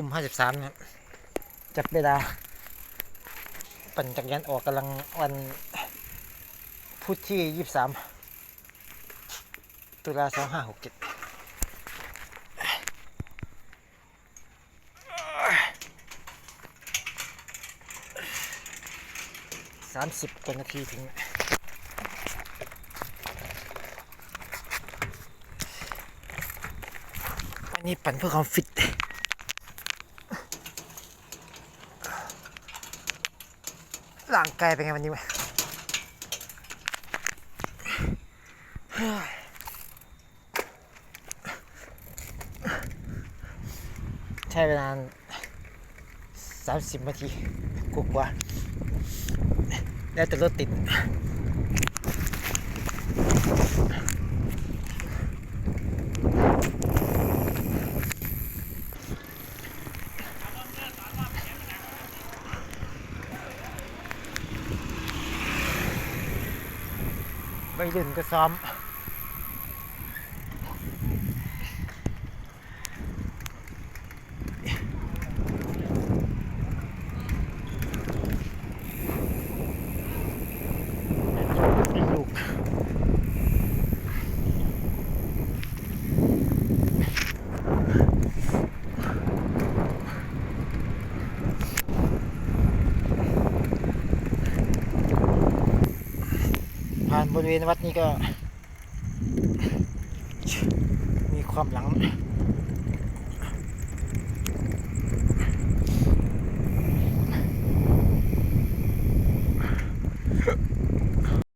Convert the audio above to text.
ทุ่มห้าสิบสามเนะครับจับเวลา ปั่นจักรยานออกกำลังวันพุธที่ยี่สิบสามตุลาสองห้าหกเจ็ดสามสิบกว่านาทีถึงอันนี้ปั่นเพื่อความฟิต หลังกายเป็นไงวันนี้วะใช้เวลาสามสิบนาทีกว่าแล้วแต่รถติด ไม่รุ่นก็ซ้อม ผ่านบริเวณวัดนี้ก็ มีความหลัง